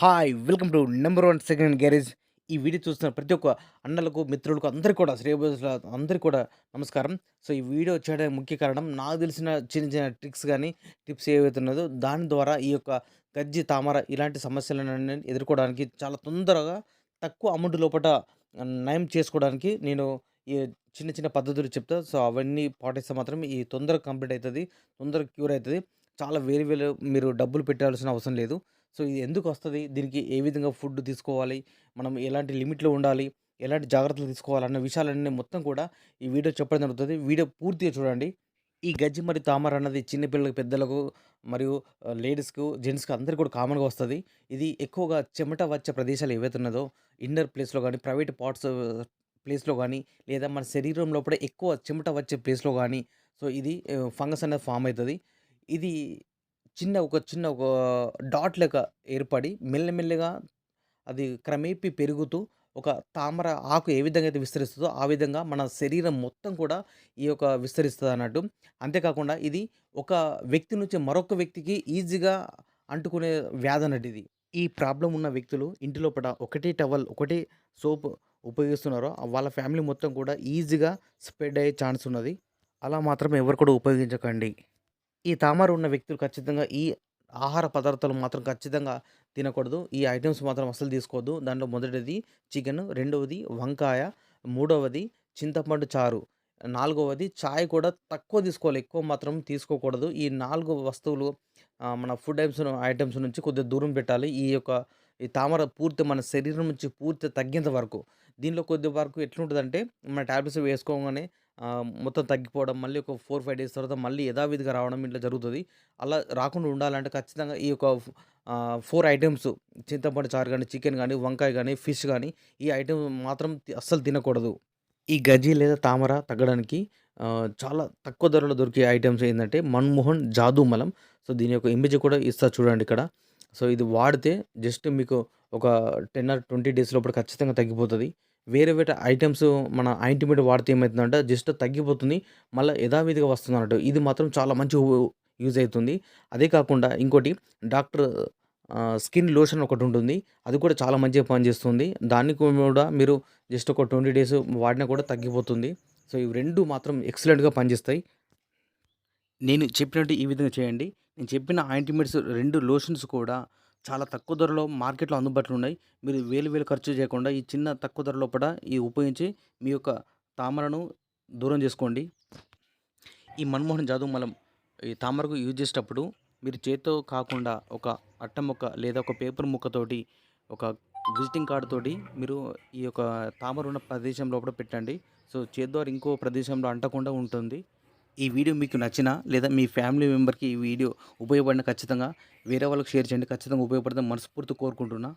Hi welcome to number one second garage. ఈ video చూస్తున్న ప్రతి ఒక్క అన్నలకు మిత్రులకు అందరికీ కూడా శ్రేయబోసుల అందరికీ కూడా నమస్కారం. సో ఈ వీడియో చేయడానికి ముఖ్య కారణం నాకు తెలిసిన చిన్న చిన్న ట్రిక్స్ కానీ టిప్స్ ఏవైతే ఉన్నదో దాని ద్వారా ఈ యొక్క గజ్జి తామర ఇలాంటి సమస్యలను ఎదుర్కోవడానికి చాలా తొందరగా తక్కువ అమౌంట్ లోపల నయం చేసుకోవడానికి నేను ఈ చిన్న చిన్న పద్ధతులు చెప్తా. సో అవన్నీ పాటిస్తే మాత్రం ఈ తొందరగా కంప్లీట్ అవుతుంది తొందరగా క్యూర్ అవుతుంది. చాలా వేరు వేరు మీరు డబ్బులు పెట్టాల్సిన అవసరం లేదు. సో ఇది ఎందుకు వస్తుంది దీనికి ఏ విధంగా ఫుడ్ తీసుకోవాలి? మనం ఎలాంటి లిమిట్‌లో ఉండాలి? ఎలాంటి జాగ్రత్తలు తీసుకోవాలన్న విషయాలన్నీ మొత్తం కూడా ఈ వీడియో చెప్పడం జరుగుతుంది వీడియో పూర్తిగా చూడండి. ఈ గజ్జి మరియు తామర అన్నది చిన్నపిల్లలకు పెద్దలకు మరియు లేడీస్‌కు, జెంట్స్‌కి అందరికీ కూడా కామన్‌గా వస్తుంది ఇది ఎక్కువగా చెమట వచ్చే ప్రదేశాలు ఏవైతే ఉన్నదో ఇన్నర్ ప్లేస్‌లో కానీ ప్రైవేట్ పార్ట్స్ ప్లేస్‌లో కానీ లేదా మన శరీరం లోపల ఎక్కువ చెమట వచ్చే ప్లేస్‌లో కానీ సో ఇది ఫంగస్ అనేది ఫామ్ అవుతుంది ఇది చిన్న ఒక చిన్న ఒక డాట్ లెక్క ఏర్పడి మెల్లమెల్లగా అది క్రమేపీ పెరుగుతూ ఒక తామర ఆకు ఏ విధంగా అయితే విస్తరిస్తుందో ఆ విధంగా మన శరీరం మొత్తం కూడా ఈ యొక్క విస్తరిస్తదన్నట్టు. అంతేకాకుండా ఇది ఒక వ్యక్తి నుంచి మరొక వ్యక్తికి ఈజీగా అంటుకునే వ్యాధి అన్నట్టు ఇది. ఈ ప్రాబ్లం ఉన్న వ్యక్తులు ఇంటి లోపల ఒకటే టవల్, ఒకటే సోప్ ఉపయోగిస్తున్నారో వాళ్ళ ఫ్యామిలీ మొత్తం కూడా ఈజీగా స్ప్రెడ్ అయ్యే ఛాన్స్ ఉన్నది. అలా మాత్రం ఎవరు కూడా ఉపయోగించకండి. ఈ తామర ఉన్న వ్యక్తులు ఖచ్చితంగా ఈ ఆహార పదార్థాలు మాత్రం ఖచ్చితంగా తినకూడదు. ఈ ఐటెమ్స్ మాత్రం అస్సలు తీసుకోవద్దు. దాంట్లో మొదటిది చికెన్ రెండవది వంకాయ, మూడవది చింతపండు చారు, నాలుగవది చాయ్ కూడా తక్కువ తీసుకోవాలి. ఎక్కువ మాత్రం తీసుకోకూడదు. ఈ నాలుగు వస్తువులు మన ఫుడ్ ఐటమ్స్ ఐటెమ్స్ నుంచి కొద్దిగా దూరం పెట్టాలి. ఈ యొక్క ఈ తామర పూర్తి మన శరీరం నుంచి పూర్తి తగ్గేంత వరకు. దీనిలో కొద్ది వరకు ఎట్లుంటుందంటే మన టాబ్లెట్స్ వేసుకోగానే మొత్తం తగ్గిపోవడం, మళ్ళీ ఒక 4, 5 డేస్ తర్వాత మళ్ళీ యథావిధిగా రావడం ఇట్లా జరుగుతుంది అలా రాకుండా ఉండాలంటే ఖచ్చితంగా ఈ యొక్క ఫోర్ ఐటమ్స్ చింతపండు చారు కానీ చికెన్ కానీ వంకాయ కానీ ఫిష్ కానీ ఈ ఐటమ్ మాత్రం అస్సలు తినకూడదు. ఈ గజ్జి లేదా తామర తగ్గడానికి చాలా తక్కువ ధరలో దొరికే ఐటమ్స్ ఏంటంటే మన్మోహన్ జాదూ మలం. సో దీని యొక్క ఇమేజ్ కూడా ఇస్తా చూడండి ఇక్కడ. సో ఇది వాడితే జస్ట్ మీకు ఒక 10 ఆర్ 20 డేస్ లోపల ఖచ్చితంగా తగ్గిపోతుంది వేరే వేరే ఐటమ్స్ మన ఆయింట్‌మెంట్ వాడితే ఏమవుతుందంటే జస్ట్ తగ్గిపోతుంది. మళ్ళీ యథావిధిగా వస్తుందన్నట్టు. ఇది మాత్రం చాలా మంచి యూజ్ అవుతుంది అదే కాకుండా ఇంకోటి డాక్టర్ స్కిన్ లోషన్ ఒకటి ఉంటుంది అది కూడా చాలా మంచిగా పనిచేస్తుంది. దాన్ని కూడా మీరు జస్ట్ ఒక 20 డేస్ వాడినా కూడా తగ్గిపోతుంది. సో ఇవి రెండు మాత్రం ఎక్సలెంట్‌గా పనిచేస్తాయి. నేను చెప్పినట్టు ఈ విధంగా చేయండి. నేను చెప్పిన ఆయింట్‌మెంట్స్ రెండు లోషన్స్ కూడా చాలా తక్కువ ధరలో మార్కెట్‌లో అందుబాటులో ఉన్నాయి. మీరు వేలు వేలు ఖర్చు చేయకుండా ఈ చిన్న తక్కువ ధర లోపల ఈ ఉపయోగించి మీ యొక్క తామరను దూరం చేసుకోండి. ఈ మన్మోహన్ జాదవ్ మలం ఈ తామరకు యూజ్ చేసేటప్పుడు మీరు చేత్తో కాకుండా ఒక అట్ట ముక్క లేదా ఒక పేపర్ ముక్కతోటి ఒక విజిటింగ్ కార్డుతోటి మీరు ఈ యొక్క తామర ఉన్న ప్రదేశం లోపల పెట్టండి. సో చేతి ద్వారా ఇంకో ప్రదేశంలో అంటకుండా ఉంటుంది. ఈ వీడియో మీకు నచ్చినా లేదా మీ ఫ్యామిలీ మెంబర్‌కి ఈ వీడియో ఉపయోగపడిన ఖచ్చితంగా వేరే వాళ్ళకి షేర్ చేయండి. ఖచ్చితంగా ఉపయోగపడుతుందని మనస్ఫూర్తిగా కోరుకుంటున్నా.